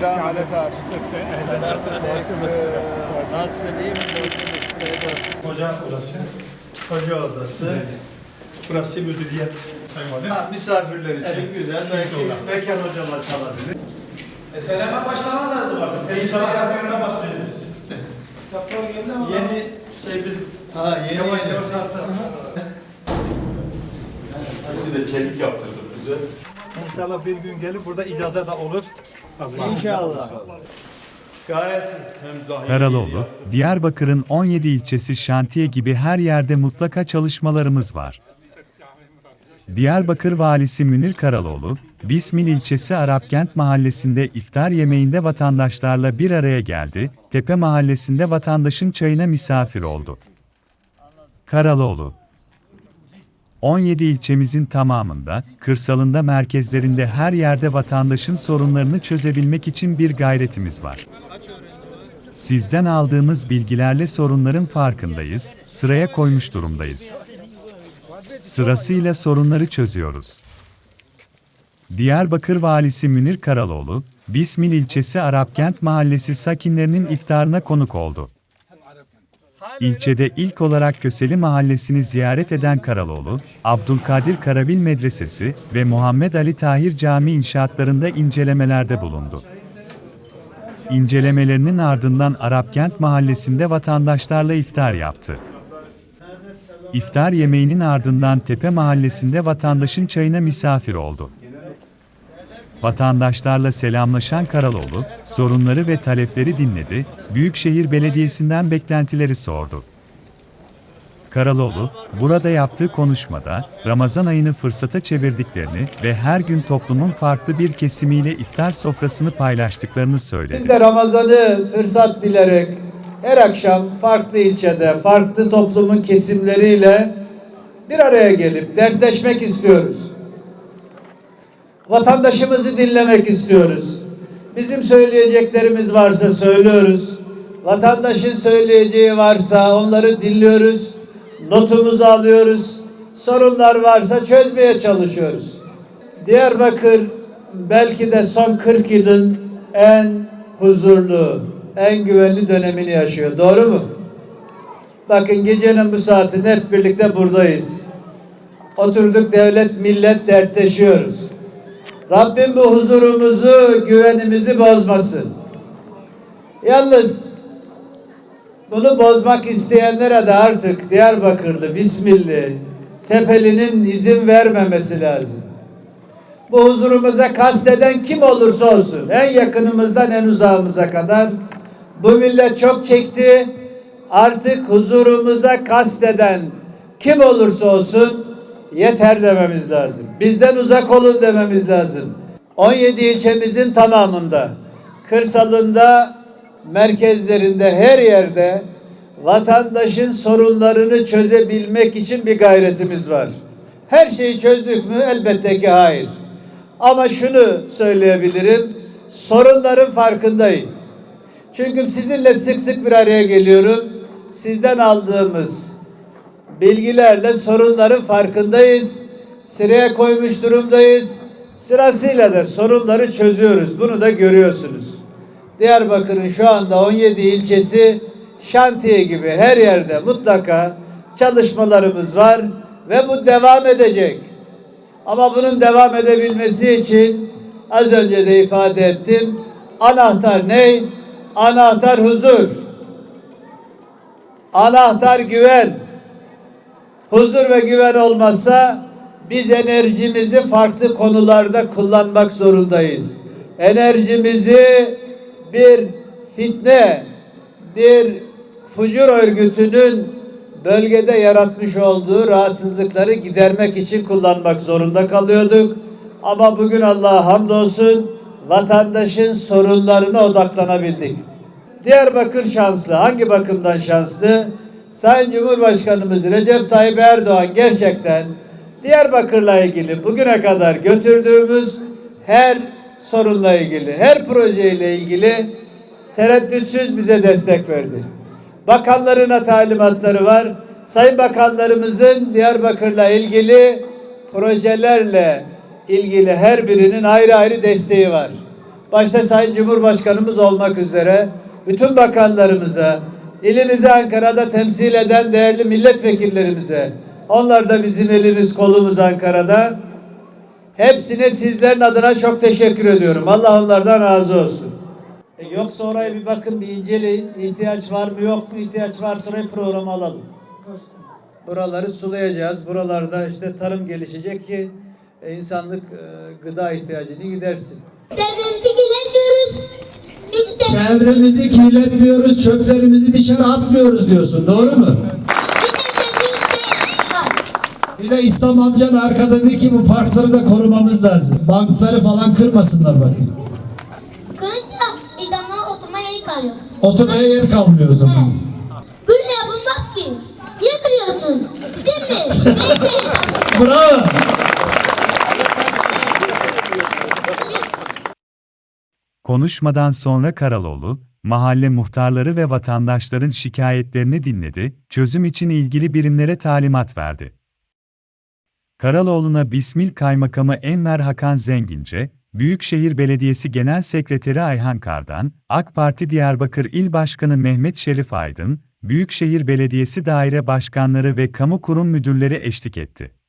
Selam Alet abi. Hoca odası. Hoca odası. Burası müdüriyet. Ha, misafirler için evet, güzel. Belki mekan hocalar kalabilir. Eseleme başlaman lazım artık. İnşallah Haziran'da başlayacağız. Kitaplar geldi ama. Yeni şey biz ha, yeni yavaş yavaş arttı. Bizi de çelik yaptırdı bize. İnşallah bir gün gelip burada icaza da olur. İnşallah. Gayet Karaloğlu, Diyarbakır'ın 17 ilçesi şantiye gibi her yerde mutlaka çalışmalarımız var. Diyarbakır Valisi Münir Karaloğlu, Bismil ilçesi Arapkent mahallesinde iftar yemeğinde vatandaşlarla bir araya geldi, Tepe mahallesinde vatandaşın çayına misafir oldu. Karaloğlu 17 ilçemizin tamamında, kırsalında merkezlerinde her yerde vatandaşın sorunlarını çözebilmek için bir gayretimiz var. Sizden aldığımız bilgilerle sorunların farkındayız, sıraya koymuş durumdayız. Sırasıyla sorunları çözüyoruz. Diyarbakır Valisi Münir Karaloğlu, Bismil ilçesi Arapkent Mahallesi sakinlerinin iftarına konuk oldu. İlçede ilk olarak Köseli Mahallesi'ni ziyaret eden Karaloğlu, Abdülkadir Karabil Medresesi ve Muhammed Ali Tahir Camii inşaatlarında incelemelerde bulundu. İncelemelerinin ardından Arapkent Mahallesi'nde vatandaşlarla iftar yaptı. İftar yemeğinin ardından Tepe Mahallesi'nde vatandaşın çayına misafir oldu. Vatandaşlarla selamlaşan Karaloğlu, sorunları ve talepleri dinledi, Büyükşehir Belediyesi'nden beklentileri sordu. Karaloğlu, burada yaptığı konuşmada, Ramazan ayını fırsata çevirdiklerini ve her gün toplumun farklı bir kesimiyle iftar sofrasını paylaştıklarını söyledi. Biz de Ramazan'ı fırsat bilerek her akşam farklı ilçede, farklı toplumun kesimleriyle bir araya gelip dertleşmek istiyoruz. Vatandaşımızı dinlemek istiyoruz. Bizim söyleyeceklerimiz varsa söylüyoruz. Vatandaşın söyleyeceği varsa onları dinliyoruz. Notumuzu alıyoruz. Sorunlar varsa çözmeye çalışıyoruz. Diyarbakır belki de son 40 yılın en huzurlu, en güvenli dönemini yaşıyor. Doğru mu? Bakın gecenin bu saatinde hep birlikte buradayız. Oturduk devlet millet dertleşiyoruz. Rabbim bu huzurumuzu, güvenimizi bozmasın. Yalnız bunu bozmak isteyenlere de artık Diyarbakırlı, Bismilli, Tepeli'nin izin vermemesi lazım. Bu huzurumuza kasteden kim olursa olsun, en yakınımızdan en uzağımıza kadar bu millet çok çekti. Artık huzurumuza kasteden kim olursa olsun yeter dememiz lazım. Bizden uzak olun dememiz lazım. 17 ilçemizin tamamında, kırsalında, merkezlerinde, her yerde vatandaşın sorunlarını çözebilmek için bir gayretimiz var. Her şeyi çözdük mü? Elbette ki hayır. Ama şunu söyleyebilirim. Sorunların farkındayız. Çünkü sizinle sık sık bir araya geliyorum. Sizden aldığımız bilgilerle sorunların farkındayız. Sıraya koymuş durumdayız. Sırasıyla da sorunları çözüyoruz. Bunu da görüyorsunuz. Diyarbakır'ın şu anda 17 ilçesi şantiye gibi her yerde mutlaka çalışmalarımız var ve bu devam edecek. Ama bunun devam edebilmesi için az önce de ifade ettim. Anahtar ne? Anahtar huzur. Anahtar güven. Huzur ve güven olmazsa biz enerjimizi farklı konularda kullanmak zorundayız. Enerjimizi bir fitne, bir fucur örgütünün bölgede yaratmış olduğu rahatsızlıkları gidermek için kullanmak zorunda kalıyorduk. Ama bugün Allah'a hamdolsun vatandaşın sorunlarına odaklanabildik. Diyarbakır şanslı. Hangi bakımdan şanslı? Sayın Cumhurbaşkanımız Recep Tayyip Erdoğan gerçekten Diyarbakır'la ilgili bugüne kadar götürdüğümüz her sorunla ilgili, her projeyle ilgili tereddütsüz bize destek verdi. Bakanlarına talimatları var. Sayın bakanlarımızın Diyarbakır'la ilgili projelerle ilgili her birinin ayrı ayrı desteği var. başta Sayın Cumhurbaşkanımız olmak üzere bütün bakanlarımıza, ilimizi Ankara'da temsil eden değerli milletvekillerimize, onlar da bizim elimiz kolumuz Ankara'da. Hepsine sizlerin adına çok teşekkür ediyorum. Allah onlardan razı olsun. E, yoksa oraya bir bakın, bir inceleyin. İhtiyaç var mı yok mu? İhtiyaç varsa oraya programı alalım. Buraları sulayacağız. Buralarda işte tarım gelişecek ki e, insanlık e, gıda ihtiyacını gidersin. De Çevremizi kirletmiyoruz, çöplerimizi dışarı atmıyoruz diyorsun. Doğru mu? Bir de İslam amcan arkada dedi ki bu parkları da korumamız lazım. Bankları falan kırmasınlar bakın. Kılıçla İslam'a oturmaya iyi kalıyor. Oturmaya yer kalmıyor o zaman. Evet. Böyle yapılmaz ki. Niye kırıyorsun? Değil mi? Neyse. Bravo. Konuşmadan sonra Karaloğlu, mahalle muhtarları ve vatandaşların şikayetlerini dinledi, çözüm için ilgili birimlere talimat verdi. Karaloğlu'na Bismil Kaymakamı Enver Hakan Zengince, Büyükşehir Belediyesi Genel Sekreteri Ayhan Kardan, AK Parti Diyarbakır İl Başkanı Mehmet Şerif Aydın, Büyükşehir Belediyesi daire başkanları ve kamu kurum müdürleri eşlik etti.